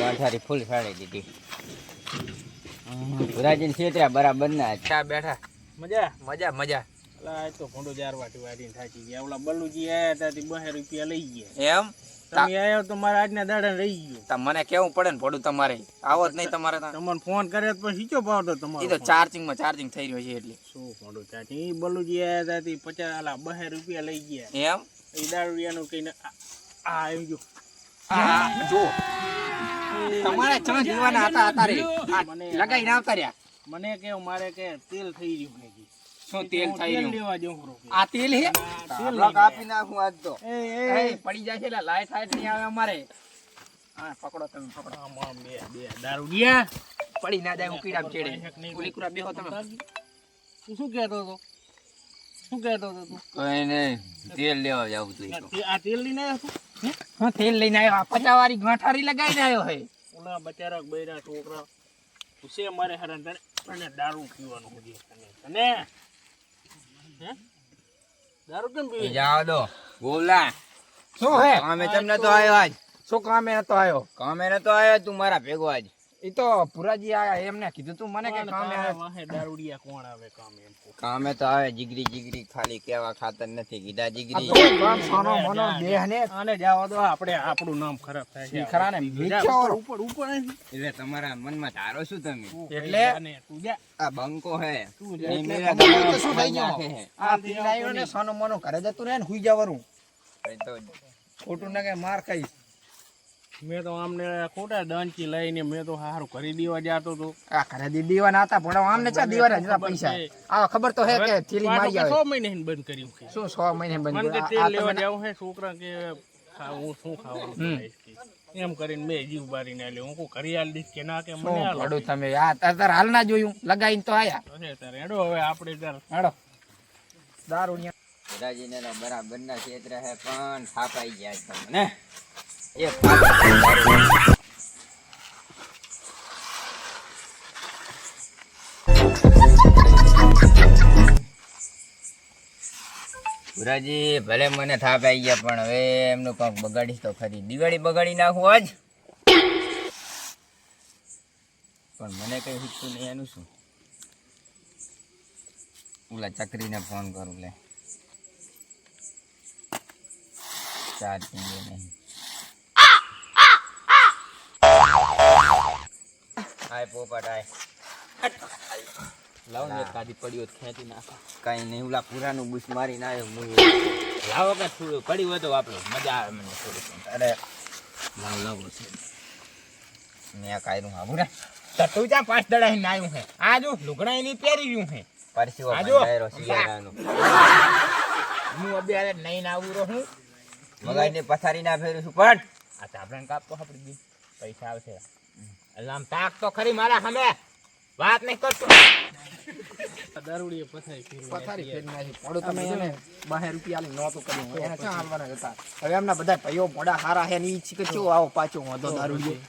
ગાંઠારી ફૂલ સાડી દીધી. ભુરાજીને છેતરા બરાબર ના ચા બેઠા. મજા? મજા મજા. અલા તો ભૂંડો ચાર વાટી વાટીને થાકી ગયા. ઓલા બલ્લુજી આયા ત્યાંથી બહે રૂપિયા લઈ ગયા. એમ? તમે આયો તો મારા આજના દાડા રહી ગયો. તા મને કેવું પડે ને ભોડું તમારે? આવો જ નહીં તમારે તા તમને ફોન કર્યો તો પછી તો પાવતો એ તો ફોન? ચાર્જિંગમાં ચાર્જિંગ થઈ રહ્યો છે એટલે. શું ભૂંડો ચાર્જિંગ બલુજી બલ્લુજી આયા ત્યાંથી પચાસ અલા બહે રૂપિયા લઈ ગયા. એમ? એ દારૂડિયાનું કહીને આ આવી ગયો. આ જો તમારે ચણ જીવાના હતા હતા રે આ મને લગાઈને મને કે મારે કે તેલ થઈ ગયું છે શું તેલ થઈ રહ્યું લેવા જવું આ તેલ હે તેલ આપી નાખું આજ તો એ પડી જાય છે લાઈટ લાઈટ નહીં આવે અમારે હા પકડો તમે પકડો આમ બે બે ગયા પડી ના જાય ઉકીડામ ચેડે ઓલી કુરા બેહો તમે તું શું કહેતો હતો શું કહેતો હતો તું કઈ નહીં તેલ લેવા જાવ તું આ તેલ લઈને આવ્યો હે? તેલ લઈને આવ્યો. પચાવાળી ગાંઠારી લગાઈને આવ્યો હે. ઓલા બચારા બૈરા છોકરા. પૂછે મારે હરણ તને તને દારૂ પીવાનું હોય તને. તને? હે? દારૂ કેમ પીવે? જાવ દો. બોલા શું હે? કામે તમને તો આવ્યો આજ? શું કામે નતો આવ્યો? કામે નતો આવ્યો તું મારા ભેગો આજ. એ તો પુરાજી આયા એમને કીધું તું મને કે કામે આવે. વાહે દારૂડિયા કોણ આવે કામ એમ કામે તો આવે જીગરી જીગરી ખાલી કેવા ખાતર નથી કીધા જીગરી આને જાવા દો આપણે આપણું નામ ખરાબ થાય છે. ખરા ને, મીઠો. ઉપર ઉપર એટલે તમારા મનમાં ધારો શું તમે? એટલે અને તું જા. આ બંકો હે. તું જા. મેરા તો શું થઈ ગયો? આ પીવડાવ્યો ને સોનું મોનું ઘરે જતું રહે ને હુઈ જવાનું. તો ખોટું ના કે માર ખાઈશ. મેં તો આમને ખોટા દંચી લઈને મેં તો હારું કરી દેવા જાતો તો. આ ઘરે દી દીવાના હતા પણ આમને ચા દીવાના જતા પૈસા. આ ખબર તો હે કે થેલી મારી આવે. 6 મહિને બંધ કર્યું કે શું 6 મહિને બંધ કર્યું? આ- તેલ લેવા જાવ હે છોકરા કે હું શું ખાવાનું એમ કરીને મેં જીવ બારીને આલ્યો. હું કોઈ કરી આલ દઈશ કે ના કે મને આલો પડું તમે? આ તાર હાલ ના જોયું. લગાઈને તો આયા. અરે તાર એડો હેડો હવે આપણે તાર. હાડો. દારૂ રાજીને બરાબર ના ક્ષેત્ર હે પણ થાપાઈ ગયા તમને. થાપ ભલે મને થાપ આવી ગયા, પણ હવે એમનું કંઈક બગાડીશ તો ખરી. દિવાળી બગાડી નાખું આજ? પણ મને કઈ શીખતું નહીં, એનું શું? ઓલા ચકરીને ફોન કરું, લે. ચાર્જ નહીં. આય પોપટ આય. લાવ ને કાદી પડ્યો ખેંચી નાખો. કઈ નહીં ઓલા પુરાનું બુશ મારીને આવ્યો હું લાવો કે થોડું પડી હોય તો આપણે મજા આવે મને થોડી અરે. લાવ લાવો મેં કાયરું હા બુરા તો ત્યાં પાંચ દડા ને આવ્યું હે. આ જો લુગડા એની પહેરી ગયું હે. પરસીઓ. બંધાયેલો શિયાળાનો હું અત્યારે નહીં આવું રહું. મગાઈને પથારી ના ફેરું છું પણ. આ ચાપડાને કાપતો આપડી પૈસા આવશે. એટલે આમ તાક તો ખરી મારા સામે. વાત નહીં કરતો. દારૂડીએ પથારી પથારી ફેરી નાખી. પડો તમે એને બાહેર રૂપિયા લઈ નહોતું કર્યું. એને ક્યાં હાલવાના હતા હવે એમના બધા ભાઈઓ મોડા હારા હે ને ઈ છે કે ચો આવો પાછો વાંધો દારૂડિયો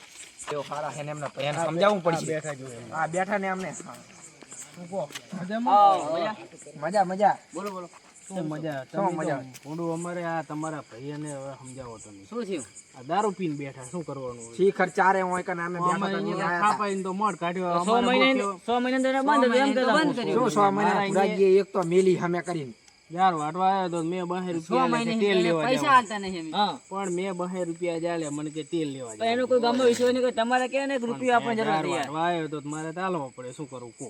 તેઓ હારા હે ને એમના ભાઈને સમજાવવું પડશે. બેઠા જો. હા બેઠા ને એમને. મજા. મજા બોલો મજા શું મજા? શું મજા? થોડું અમારે આ તમારા ભાઈને હવે સમજાવો તમે. શું થયું? આ દારૂ પીને બેઠા શું કરવાનું શિખર ચારે હોય કે નામે. ખાપાઈને તો મઢ કાઢ્યો સો અમારે મહિને બહુ મહિને તો બંધ એમ કે બંધ હતા. શું 6 મહિના પૂરા એક તો મેલી હમે કરીને. યાર વાટવા આવ્યો તો મેં બહાર રૂપિયા તેલ લેવા પૈસા આલતા નહીં અમે. પણ મેં બહે રૂપિયા જાલે મને કે તેલ લેવા જાય એનો કોઈ ગમો વિષય નહીં કે તમારે કે ને રૂપિયા આપણને જરૂર. વાટવા આવ્યો તો મારે ચાલવો પડે શું કરું કો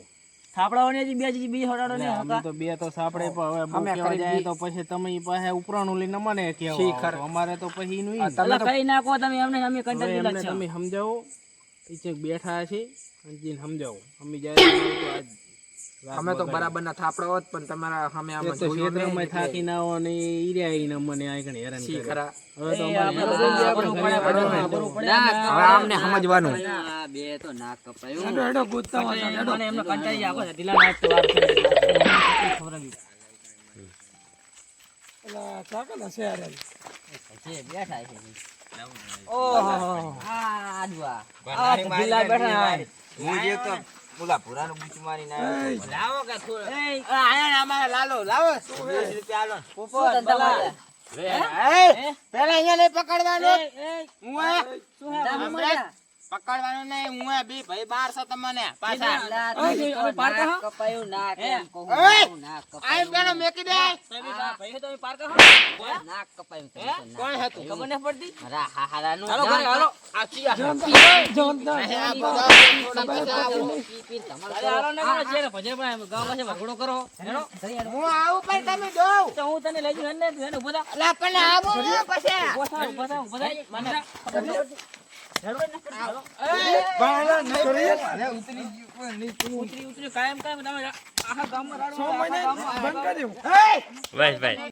થાપડાઓની હજી બે બીજી હટાડો ને અમે તો બે તો સાપડે પણ હવે અમે કરી જાય તો પછી તમે ઈ પાસે ઉપરાણું લઈને મને કહેવા. અમારે તો પછી ઈ. તમે કઈ નાખો તમે અમને અમે કંટાળી તમે સમજાવો. ઈ બેઠા છે અંજીને સમજાવો. અમે જાય તો આજ રાત અમે તો બગાડી. બરાબર ના થાપડા હોત પણ તમારા અમે આમાં ક્ષેત્રમાં થાકી ના આવો ને ઈર્યા આઈને મને આ ઘણી હેરાન કરે. ખરા હવે આમને સમજવાનું આ બે તો ના કપાયું. મને એમને કંટાળી છે. ઢીલા નાક તો વાર છે. ખવડાવી. છે, બેઠા છે. ઓહો. આ જો આ. આ ઢીલા બેઠા. હું જે તો પુરાનું લાવો કે થોડું. આ આયા ને અમારે લાલો લાવો. શું વીસ રૂપિયા આલો. ને. ધંધા પેલા અહીંયા નહીં પકડવાનો. હું? પકડવાનું નહીં હું એ બી ભાઈ બાર છો તમને પાછા? કપાયું, ના? કહું, નાક આઈ કપાયું. પેલો મેકી દે. તમે ભાઈ તમે પારકા હો? નાક કપાયું, કોણ હતું? ખબર ન પડતી? હા, હાલો ઘરે હાલો. આ ને ને હું આવું પણ તમે દો ભાઈ.